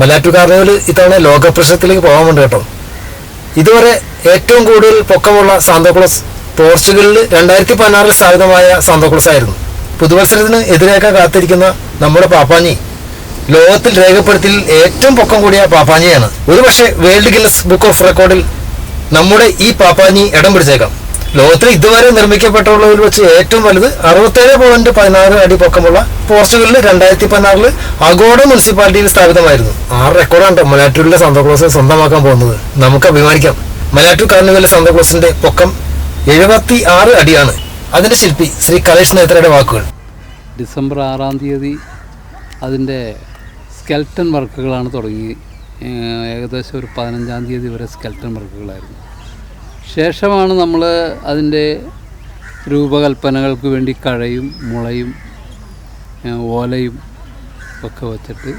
മലാറ്റു carnival ഇത്തവണ ലോകപ്രശസ്തത്തിലേക്ക് പോകാൻ വേണ്ടി കേട്ടോ. ഇതുവരെ ഏറ്റവും കൂടുതൽ പൊക്കമുള്ള സാന്തോക്ലോസ് പോർച്ചുഗലിൽ രണ്ടായിരത്തി പതിനാറിൽ സ്ഥാപിതമായ സാന്തോക്ലോസ് ആയിരുന്നു. പുതുവത്സരത്തിന് എതിരേക്കാൻ കാത്തിരിക്കുന്ന നമ്മുടെ പാപ്പാഞ്ഞി ലോകത്തിൽ രേഖപ്പെടുത്തിൽ ഏറ്റവും പൊക്കം കൂടിയ പാപ്പാഞ്ഞിയാണ്. ഒരുപക്ഷെ വേൾഡ് ഗിന്നസ് ബുക്ക് ഓഫ് റെക്കോർഡിൽ നമ്മുടെ ഈ പാപ്പാഞ്ഞി ഇടം പിടിച്ചേക്കാം. ലോകത്തിൽ ഇതുവരെ നിർമ്മിക്കപ്പെട്ടുള്ളതിൽ വെച്ച് ഏറ്റവും വലുത് അറുപത്തേഴ് പോയിന്റ് പതിനാറ് അടി പൊക്കമുള്ള പോർച്ചുഗലിൽ രണ്ടായിരത്തി പതിനാറിൽ അഗോഡ മുനിസിപ്പാലിറ്റിയിൽ സ്ഥാപിതമായിരുന്നു. ആറ് റെക്കോർഡാണ് മലാറ്റൂരിലെ സന്തോക്ലോസ് സ്വന്തമാക്കാൻ പോകുന്നത്. നമുക്ക് അഭിമാനിക്കാം. മലാറ്റൂർ കാർണിവലിലെ സന്തോക്ലോസിന്റെ പൊക്കം എഴുപത്തി ആറ് അടിയാണ്. അതിന്റെ ശില്പി ശ്രീ കലേഷ് നേത്രയുടെ വാക്കുകൾ. ഡിസംബർ ആറാം തീയതി അതിന്റെ സ്കെൽട്ടൺ വർക്കുകളാണ് തുടങ്ങി. ഏകദേശം ഒരു പതിനഞ്ചാം തീയതി വരെ സ്കെൽട്ടൺ വർക്കുകളായിരുന്നു ശേഷമാണ് നമ്മൾ അതിന്റെ രൂപകൽപ്പനകൾക്ക് വേണ്ടി കഴയും മുളയും ഓലയും ഒക്കെ വച്ചിട്ട്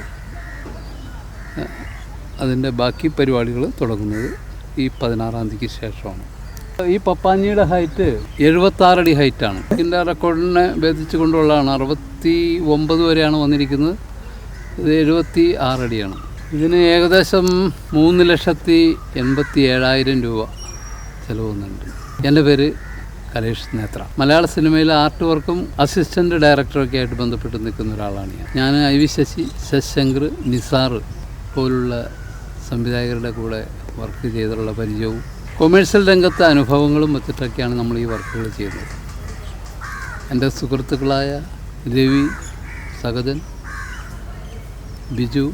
അതിന്റെ ബാക്കി പരിപാടികൾ തുടങ്ങുന്നത് ഈ പതിനാറാം തീയതിക്ക് ശേഷമാണ്. ഈ പപ്പാഞ്ഞിയുടെ ഹൈറ്റ് എഴുപത്താറടി ഹൈറ്റാണ് ഇതിന്റെ റെക്കോർഡിനെ ഭേദിച്ചു കൊണ്ടുള്ളതാണ് അറുപത്തി ഒമ്പത് വരെയാണ് വന്നിരിക്കുന്നത്. ഇത് എഴുപത്തി ആറടിയാണ് ഇതിന് ഏകദേശം മൂന്ന് ലക്ഷത്തി എൺപത്തി ഏഴായിരം രൂപ. ചിലവ് വന്നിട്ടുണ്ട് എന്റെ പേര് കലേഷ് നേത്ര. മലയാള സിനിമയിലെ ആർട്ട് വർക്കും അസിസ്റ്റന്റ് ഡയറക്ടറൊക്കെ ആയിട്ട് ബന്ധപ്പെട്ട് നിൽക്കുന്ന ഒരാളാണ് ഞാൻ. ഞാൻ ഐ വി ശശി ശശങ്കർ നിസാർ പോലുള്ള സംവിധായകരുടെ കൂടെ വർക്ക് ചെയ്തിട്ടുള്ള പരിചയവും കൊമേഴ്സ്യൽ രംഗത്തെ അനുഭവങ്ങളും വെച്ചിട്ടൊക്കെയാണ് നമ്മൾ ഈ വർക്കുകൾ ചെയ്യുന്നത്. എന്റെ സുഹൃത്തുക്കളായ രവി സഹജൻ ബിജു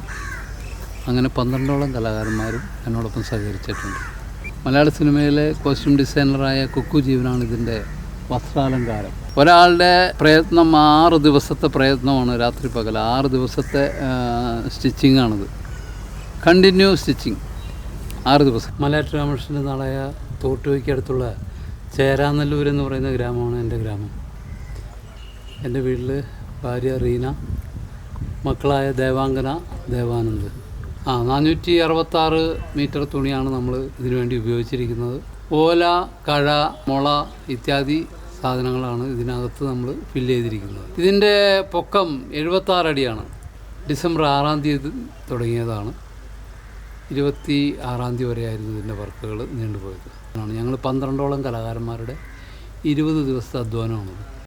അങ്ങനെ പന്ത്രണ്ടോളം കലാകാരന്മാരും എന്നോടൊപ്പം സഹകരിച്ചിട്ടുണ്ട്. മലയാള സിനിമയിലെ കോസ്റ്റ്യൂം ഡിസൈനറായ കുക്കു ജീവനാണ് ഇതിന്റെ വസ്ത്രാലങ്കാരം. ഒരാളുടെ പ്രയത്നം ആറ് ദിവസത്തെ പ്രയത്നമാണ് രാത്രി പകൽ. ആറ് ദിവസത്തെ സ്റ്റിച്ചിങ് ആണിത്. കണ്ടിന്യൂ സ്റ്റിച്ചിങ് ആറ് ദിവസം. മലയാറ്റ രാമകൃഷ്ണന്റെ നാളായ തോട്ടുവയ്ക്കടുത്തുള്ള ചേരാനല്ലൂർ എന്ന് പറയുന്ന ഗ്രാമമാണ് എന്റെ ഗ്രാമം. എന്റെ വീട്ടിൽ ഭാര്യ റീന മക്കളായ ദേവാംഗന ദേവാനന്ദ്. ആ നാനൂറ്റി അറുപത്താറ് മീറ്റർ തുണിയാണ് നമ്മൾ ഇതിനു വേണ്ടി ഉപയോഗിച്ചിരിക്കുന്നത്. ഓല കഴ മുള ഇത്യാദി സാധനങ്ങളാണ് ഇതിനകത്ത് നമ്മൾ ഫില്ല് ചെയ്തിരിക്കുന്നത്. ഇതിന്റെ പൊക്കം എഴുപത്താറ് അടിയാണ്. ഡിസംബർ ആറാം തീയതി തുടങ്ങിയതാണ്. ഇരുപത്തി ആറാം തീയതി വരെയായിരുന്നു ഇതിന്റെ വർക്കുകൾ നീണ്ടുപോയത്. ഞങ്ങൾ പന്ത്രണ്ടോളം കലാകാരന്മാരുടെ ഇരുപത് ദിവസത്തെ അധ്വാനമാണത്.